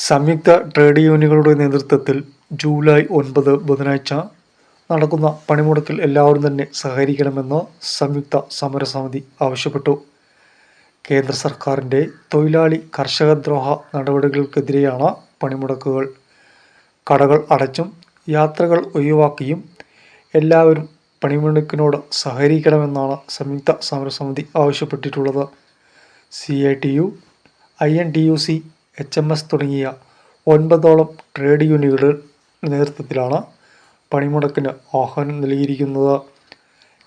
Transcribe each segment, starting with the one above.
സംയുക്ത ട്രേഡ് യൂണിയനുകളുടെ നേതൃത്വത്തിൽ ജൂലൈ ഒൻപത് ബുധനാഴ്ച നടക്കുന്ന പണിമുടക്കിൽ എല്ലാവരും തന്നെ സഹകരിക്കണമെന്ന് സംയുക്ത സമരസമിതി ആവശ്യപ്പെട്ടു. കേന്ദ്ര സർക്കാരിന്റെ തൊഴിലാളി കർഷകദ്രോഹ നടപടികൾക്കെതിരെയാണ് പണിമുടക്കുകൾ. കടകൾ അടച്ചും യാത്രകൾ ഒഴിവാക്കിയും എല്ലാവരും പണിമുടക്കിനോട് സഹകരിക്കണമെന്നാണ് സംയുക്ത സമരസമിതി ആവശ്യപ്പെട്ടിട്ടുള്ളത്. C I T U I N T U C H M S തുടങ്ങിയ ഒൻപതോളം ട്രേഡ് യൂണിയനുകളുടെ നേതൃത്വത്തിലാണ് പണിമുടക്കിന് ആഹ്വാനം നൽകിയിരിക്കുന്നത്.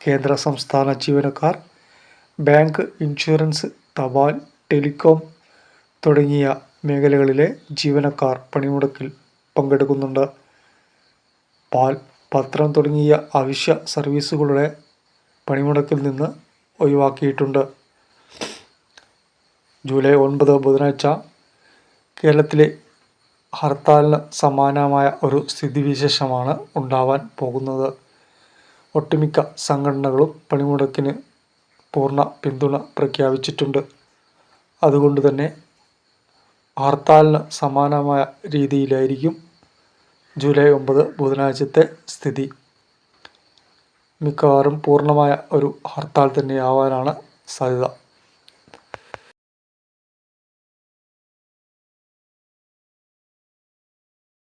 കേന്ദ്ര സംസ്ഥാന ജീവനക്കാർ ബാങ്ക് ഇൻഷുറൻസ് തപാൽ ടെലികോം തുടങ്ങിയ മേഖലകളിലെ ജീവനക്കാർ പണിമുടക്കിൽ പങ്കെടുക്കുന്നുണ്ട്. പാൽ പത്രം തുടങ്ങിയ അവശ്യ സർവീസുകളുടെ പണിമുടക്കിൽ നിന്ന് ഒഴിവാക്കിയിട്ടുണ്ട്. ജൂലൈ ഒൻപത് ബുധനാഴ്ച കേരളത്തിലെ ഹർത്താലിന് സമാനമായ ഒരു സ്ഥിതിവിശേഷമാണ് ഉണ്ടാവാൻ പോകുന്നത്. ഒട്ടുമിക്ക സംഘടനകളും പണിമുടക്കിന് പൂർണ പിന്തുണ പ്രഖ്യാപിച്ചിട്ടുണ്ട്. അതുകൊണ്ട് തന്നെ ഹർത്താലിന് സമാനമായ രീതിയിലായിരിക്കും ജൂലൈ ഒമ്പത് ബുധനാഴ്ചത്തെ സ്ഥിതി. മിക്കവാറും പൂർണമായ ഒരു ഹർത്താൽ തന്നെയാവാനാണ് സാധ്യത.